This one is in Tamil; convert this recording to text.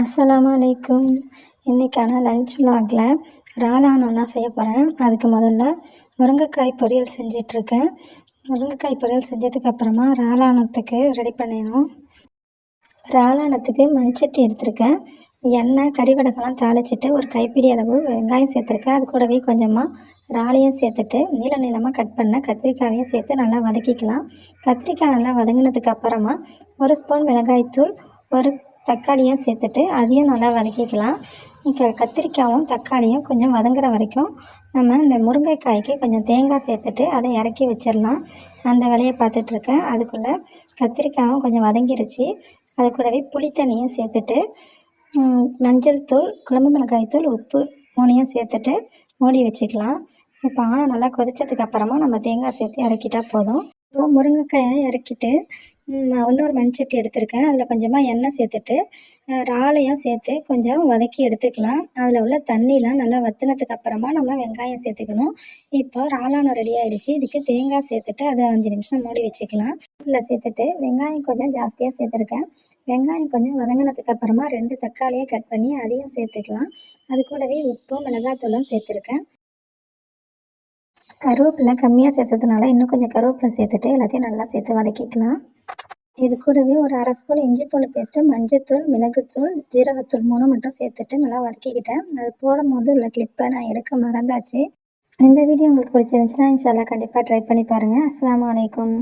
அஸ்ஸலாமு அலைக்கும். இன்றைக்கான லஞ்ச் vlogல ராலானம் தான் செய்ய போகிறேன் அதுக்கு முதல்ல முருங்கைக்காய் பொரியல் செஞ்சிட்ருக்கேன். முருங்கைக்காய் பொரியல் செஞ்சதுக்கப்புறமா ராலானத்துக்கு ரெடி பண்ணிடணும். ராலானத்துக்கு மண்சட்டி எடுத்திருக்கேன். எண்ணெய் கறிவடகெல்லாம் தாளிச்சிட்டு ஒரு கைப்பிடி அளவு வெங்காயம் சேர்த்துருக்கேன். அது கூடவே கொஞ்சமாக இறாலையும் சேர்த்துட்டு நீள நீளமாக கட் பண்ண கத்திரிக்காயையும் சேர்த்து நல்லா வதக்கிக்கலாம். கத்திரிக்காய் நல்லா வதங்கினதுக்கு அப்புறமா ஒரு ஸ்பூன் மிளகாய்த்தூள் ஒரு தக்காளியும் சேர்த்துட்டு அதையும் நல்லா வதக்கிக்கலாம். க கத்திரிக்காயும் தக்காளியும் கொஞ்சம் வதங்குற வரைக்கும் நம்ம இந்த முருங்கைக்காய்க்கு கொஞ்சம் தேங்காய் சேர்த்துட்டு அதை இறக்கி வச்சிடலாம். அந்த வேலையை பார்த்துட்ருக்கேன். அதுக்குள்ளே கத்திரிக்காயும் கொஞ்சம் வதங்கிருச்சு. அது கூடவே புளித்தண்ணியும் சேர்த்துட்டு மஞ்சள் தூள் குழம்பு மிளகாய் தூள் உப்பு மூணையும் சேர்த்துட்டு மூடி வச்சுக்கலாம். இப்போ ஆனால் நல்லா கொதிச்சதுக்கு அப்புறமா நம்ம தேங்காய் சேர்த்து இறக்கிட்டால் போதும். இப்போ முருங்கைக்காயை இறக்கிட்டு இன்னொரு மண்சட்டி எடுத்திருக்கேன். அதில் கொஞ்சமாக எண்ணெய் சேர்த்துட்டு அஹ், இறாலையும் சேர்த்து கொஞ்சம் வதக்கி எடுத்துக்கலாம். அதில் உள்ள தண்ணிலாம் நல்லா வத்தினதுக்கு அப்புறமா நம்ம வெங்காயம் சேர்த்துக்கணும். இப்போ இறாலானம் ரெடி ஆகிடுச்சு இதுக்கு தேங்காய் சேர்த்துட்டு அதை அஞ்சு நிமிஷம் மூடி வச்சுக்கலாம். உள்ள சேர்த்துட்டு வெங்காயம் கொஞ்சம் ஜாஸ்தியாக சேர்த்துருக்கேன். வெங்காயம் கொஞ்சம் வதங்கினதுக்கு அப்புறமா ரெண்டு தக்காளியை கட் பண்ணி அதையும் சேர்த்துக்கலாம். அது கூடவே உப்பும் மிளகாத்தூளும் சேர்த்துருக்கேன். கருவேப்பிலை கம்மியாக சேர்த்ததுனால இன்னும் கொஞ்சம் கருவேப்பிலை சேர்த்துட்டு எல்லாத்தையும் நல்லா சேர்த்து வதக்கிக்கலாம். இது கூடவே ஒரு அரை ஸ்பூன் இஞ்சி பூண்டு பேஸ்ட்டு மஞ்சத்தூள் மிளகுத்தூள் ஜீரகத்தூள் மூணு மட்டும் சேர்த்துட்டு நல்லா வதக்கிக்கிட்டேன். அது போடும் போது உள்ள கிளிப்பை நான் எடுக்க மறந்தாச்சு. இந்த வீடியோ உங்களுக்கு பிடிச்சிருந்துச்சுன்னா இன்ஷால்லா கண்டிப்பாக ட்ரை பண்ணி பாருங்கள் அஸ்லாம் அலைக்கும்.